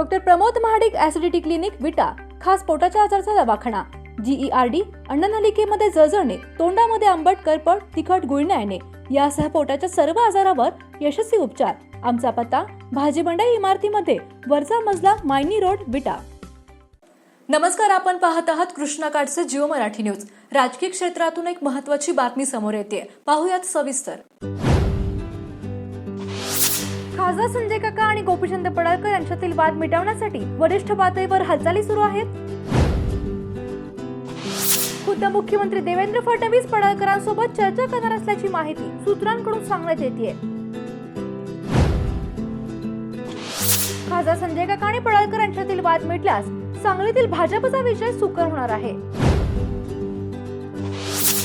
Doctor Pramod Mahadik acidity clinic Vita खास पोटाच्या आजाराचा दवाखाना. जीईआरडी अन्ननलिकेमध्ये जळजळणे तोंडामध्ये आंबट करपट तिखट गुळण्या येणे यासह पोटाच्या सर्व आजारावर यशस्वी उपचार. आमचा पत्ता भाजीबंडाई इमारतीमध्ये वरचा मजला मायनी रोड विटा. नमस्कार आपण पाहत आहात कृष्णाकाठचे जिओ मराठी न्यूज. राजकीय क्षेत्रातून एक महत्वाची बातमी समोर येते. पाहूयात सविस्तर. खासदार संजय काका आणि गोपीचंद पडळकर यांच्यातील वाद मिटवण्यासाठी वरिष्ठ पातळीवर हालचाली सुरू आहेत. खुद्द मुख्यमंत्री देवेंद्र फडणवीस पडळकरांसोबत चर्चा करणार असल्याची माहिती सूत्रांकडून सांगण्यात येते खासदार संजय काका आणि पडळकर यांच्यातील वाद मिटल्यास सांगलीतील भाजपचा विजय सुकर होणार आहे.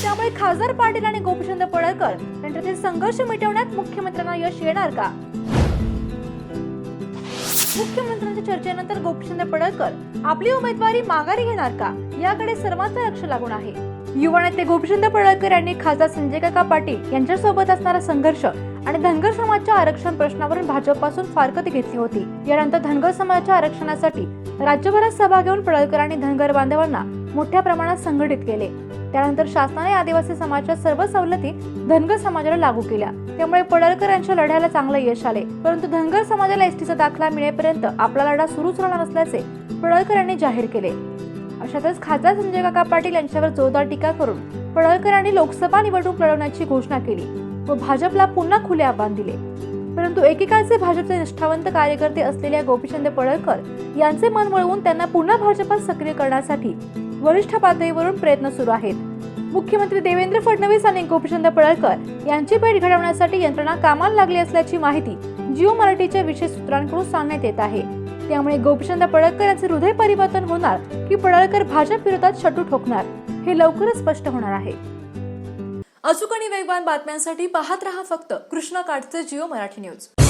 त्यामुळे खासदार पाटील आणि गोपीचंद पडळकर यांच्यातील संघर्ष मिटवण्यात मुख्यमंत्र्यांना यश येणार का? मुख्यमंत्र्यांच्या चर्चेनंतर गोपीचंद पडळकर आपली उमेदवारी माघारी घेणार का? याकडे सर्वांचं लक्ष लागून आहे. युवा नेते गोपीचंद पडळकर यांनी खासदार संजय काका पाटील यांच्यासोबत असणारा संघर्ष आणि धनगर समाजाच्या आरक्षण प्रश्नावरून भाजपपासून फारकती घेतली होती. यानंतर धनगर समाजाच्या आरक्षणासाठी राज्यभरात सभा घेऊन पडळकरांनी धनगर बांधवांना मोठ्या प्रमाणात संघटित केले. त्यानंतर शासनाने आदिवासी समाजाच्या सर्व सवलती धनगर समाजाला लागू केल्या. त्यामुळे पडळकर यांच्या लढ्याला चांगलं यश आले. परंतु धनगर समाजाला एसटीचा दाखला मिळेपर्यंत आपला लढा सुरूच राहणार असल्याचे पडळकर यांनी जाहीर केले. अशातच खासदार संजय काका पाटील यांच्यावर जोरदार टीका करून पडळकर यांनी लोकसभा निवडणूक लढवण्याची घोषणा केली व भाजपला पुन्हा खुले आव्हान दिले. परंतु एकेकाळचे भाजपचे निष्ठावंत कार्यकर्ते असलेल्या गोपीचंद पडळकर यांचे मन वळवून त्यांना पुन्हा भाजपात सक्रिय करण्यासाठी वरिष्ठ पातळीवरून प्रयत्न सुरू आहेत. मुख्यमंत्री देवेंद्र फडणवीस आणि गोपीचंद पडळकर यांची भेट घडवण्यासाठी यंत्रणा कामाला लागली असल्याची माहिती जिओ मराठीच्या विशेष सूत्रांकडून सांगण्यात येत आहे. त्यामुळे गोपीचंद पडळकर यांचे हृदय परिवर्तन होणार की पडळकर भाजप विरोधात शटू ठोकणार हे लवकरच स्पष्ट होणार आहे. अचूक आणि वेगवान बातम्यांसाठी पाहत रहा फक्त कृष्णा काठचे जिओ मराठी न्यूज.